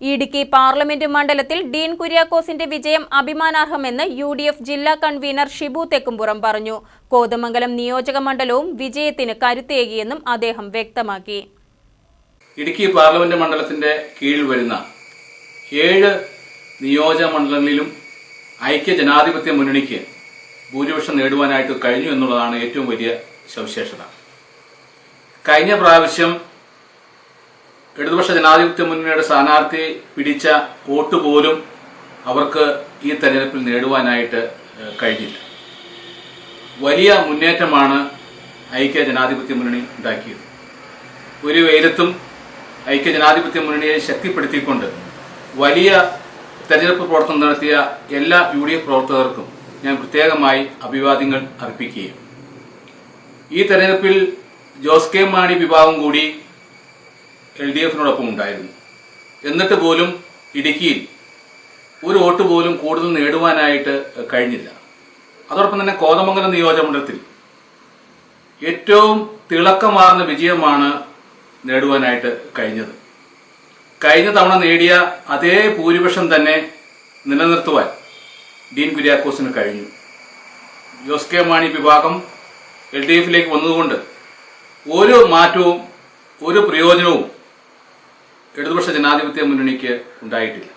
Idukki parliament മണ്ഡലത്തിൽ Dean കുര്യാക്കോസിന്റെ വിജയം അഭിമാനാർഹമെന്ന് യു ഡി എഫ് ജില്ലാ കൺവീനർ ഷിബു തെക്കുംപുറം പറഞ്ഞു. കോതമംഗലം നിയോജക മണ്ഡലവും വിജയത്തിന് കരുത്തേകിയെന്നും അദ്ദേഹം വ്യക്തമാക്കി. ഇടുക്കി പാർലമെന്റ് മണ്ഡലത്തിന്റെ കീഴിൽ വരുന്ന ഏഴ് നിയോജക മണ്ഡലങ്ങളിലും ഐക്യ ജനാധിപത്യ മുന്നണിക്ക് ഭൂരിപക്ഷം നേടുവാനായിട്ട് കഴിഞ്ഞു എന്നുള്ളതാണ് ഏറ്റവും വലിയ സവിശേഷത. കഴിഞ്ഞ പ്രാവശ്യം ഇടതുപക്ഷ ജനാധിപത്യ മുന്നണിയുടെ സ്ഥാനാർത്ഥി പിടിച്ച വോട്ട് പോലും അവർക്ക് ഈ തെരഞ്ഞെടുപ്പിൽ നേടുവാനായിട്ട് കഴിഞ്ഞില്ല. വലിയ മുന്നേറ്റമാണ് ഐക്യ ജനാധിപത്യ മുന്നണി ഉണ്ടാക്കിയത്. ഒരു വെയിലത്തും ഐക്യ ജനാധിപത്യ മുന്നണിയെ ശക്തിപ്പെടുത്തിക്കൊണ്ട് വലിയ തെരഞ്ഞെടുപ്പ് പ്രവർത്തനം നടത്തിയ എല്ലാ യു ഡി എഫ് പ്രവർത്തകർക്കും ഞാൻ പ്രത്യേകമായി അഭിവാദ്യങ്ങൾ അർപ്പിക്കുകയും ഈ തെരഞ്ഞെടുപ്പിൽ ജോസ് കെ മാണി വിഭാഗം കൂടി എൽ ഡി എഫിനോടൊപ്പം ഉണ്ടായിരുന്നു. എന്നിട്ട് പോലും ഇടുക്കിയിൽ ഒരു വോട്ട് പോലും കൂടുതൽ നേടുവാനായിട്ട് കഴിഞ്ഞില്ല. അതോടൊപ്പം തന്നെ കോതമംഗലം നിയോജകമണ്ഡലത്തിൽ ഏറ്റവും തിളക്കമാർന്ന വിജയമാണ് നേടുവാനായിട്ട് കഴിഞ്ഞത്. കഴിഞ്ഞ തവണ നേടിയ അതേ ഭൂരിപക്ഷം തന്നെ നിലനിർത്തുവാൻ ഡീൻ കുര്യാക്കോസിന് കഴിഞ്ഞു. ജോസ് കെ മാണി വിഭാഗം എൽ ഡി എഫിലേക്ക് വന്നതുകൊണ്ട് ഒരു മാറ്റവും ഒരു പ്രയോജനവും ഇടതുപക്ഷ ജനാധിപത്യ മുന്നണിക്ക് ഉണ്ടായിട്ടില്ല.